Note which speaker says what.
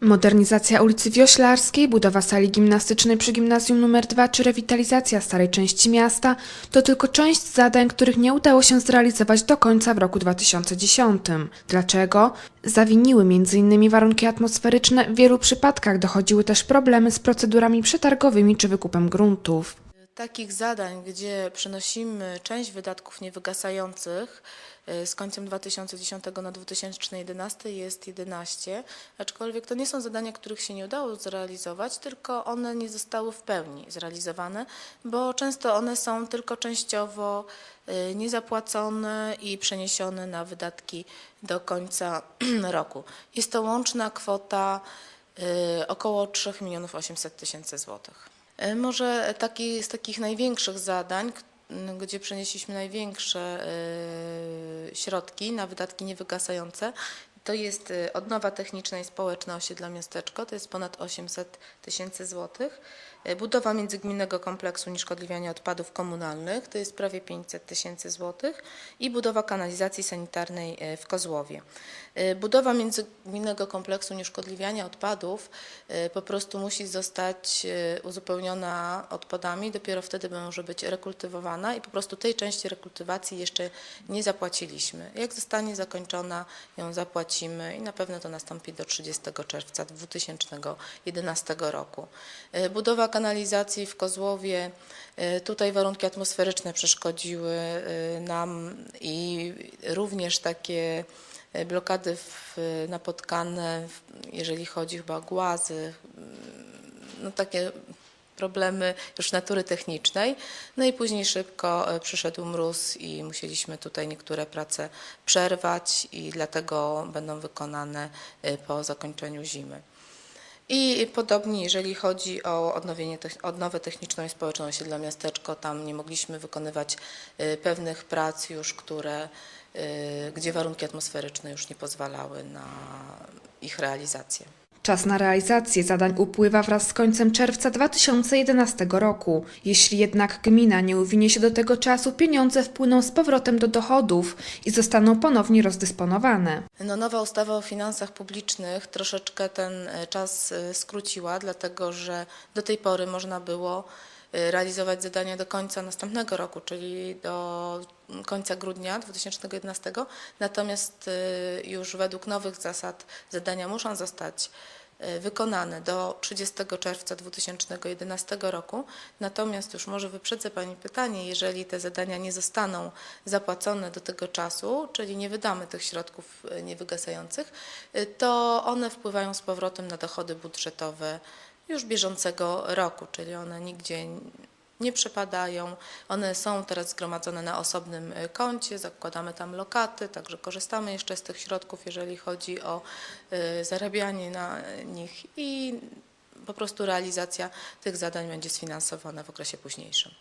Speaker 1: Modernizacja ulicy Wioślarskiej, budowa sali gimnastycznej przy gimnazjum nr 2 czy rewitalizacja starej części miasta to tylko część zadań, których nie udało się zrealizować do końca w roku 2010. Dlaczego? Zawiniły m.in. warunki atmosferyczne, w wielu przypadkach dochodziły też problemy z procedurami przetargowymi czy wykupem gruntów.
Speaker 2: Takich zadań, gdzie przenosimy część wydatków niewygasających y, z końcem 2010 na 2011 jest 11, aczkolwiek to nie są zadania, których się nie udało zrealizować, tylko one nie zostały w pełni zrealizowane, bo często one są tylko częściowo y, niezapłacone i przeniesione na wydatki do końca roku. Jest to łączna kwota y, około 3 milionów 800 tysięcy złotych. E, Może taki, z takich największych zadań, gdzie przenieśliśmy największe e, środki na wydatki niewygasające, to jest e, odnowa techniczna i społeczna osiedla miasteczko, to jest ponad 800 tysięcy złotych. E, Budowa międzygminnego kompleksu nieszkodliwiania odpadów komunalnych, to jest prawie 500 tysięcy złotych i budowa kanalizacji sanitarnej e, w Kozłowie. Budowa międzygminnego kompleksu nieszkodliwiania odpadów po prostu musi zostać uzupełniona odpadami, dopiero wtedy może być rekultywowana i po prostu tej części rekultywacji jeszcze nie zapłaciliśmy. Jak zostanie zakończona, ją zapłacimy i na pewno to nastąpi do 30 czerwca 2011 roku. E, Budowa kanalizacji w Kozłowie, e, tutaj warunki atmosferyczne przeszkodziły e, nam i również takie blokady w, napotkane, jeżeli chodzi chyba o głazy, no takie problemy już natury technicznej. No i później szybko e, przyszedł mróz i musieliśmy tutaj niektóre prace przerwać i dlatego będą wykonane e, po zakończeniu zimy. I podobnie, jeżeli chodzi o odnowienie, odnowę techniczną i społeczną osiedla miasteczko, tam nie mogliśmy wykonywać e, pewnych prac już, które, gdzie warunki atmosferyczne już nie pozwalały na ich realizację.
Speaker 1: Czas na realizację zadań upływa wraz z końcem czerwca 2011 roku. Jeśli jednak gmina nie uwinie się do tego czasu, pieniądze wpłyną z powrotem do dochodów i zostaną ponownie rozdysponowane.
Speaker 2: No, nowa ustawa o finansach publicznych troszeczkę ten e, czas e, skróciła, dlatego że do tej pory można było realizować zadania do końca następnego roku, czyli do końca grudnia 2011. Natomiast e, już według nowych zasad zadania muszą zostać e, wykonane do 30 czerwca 2011 roku. Natomiast już może wyprzedzę Pani pytanie, jeżeli te zadania nie zostaną zapłacone do tego czasu, czyli nie wydamy tych środków niewygasających, to one wpływają z powrotem na dochody budżetowe już bieżącego roku, czyli one nigdzie nie przepadają. One są teraz zgromadzone na osobnym e, koncie, zakładamy tam lokaty, także korzystamy jeszcze z tych środków, jeżeli chodzi o e, zarabianie na nich i po prostu realizacja tych zadań będzie sfinansowana w okresie późniejszym.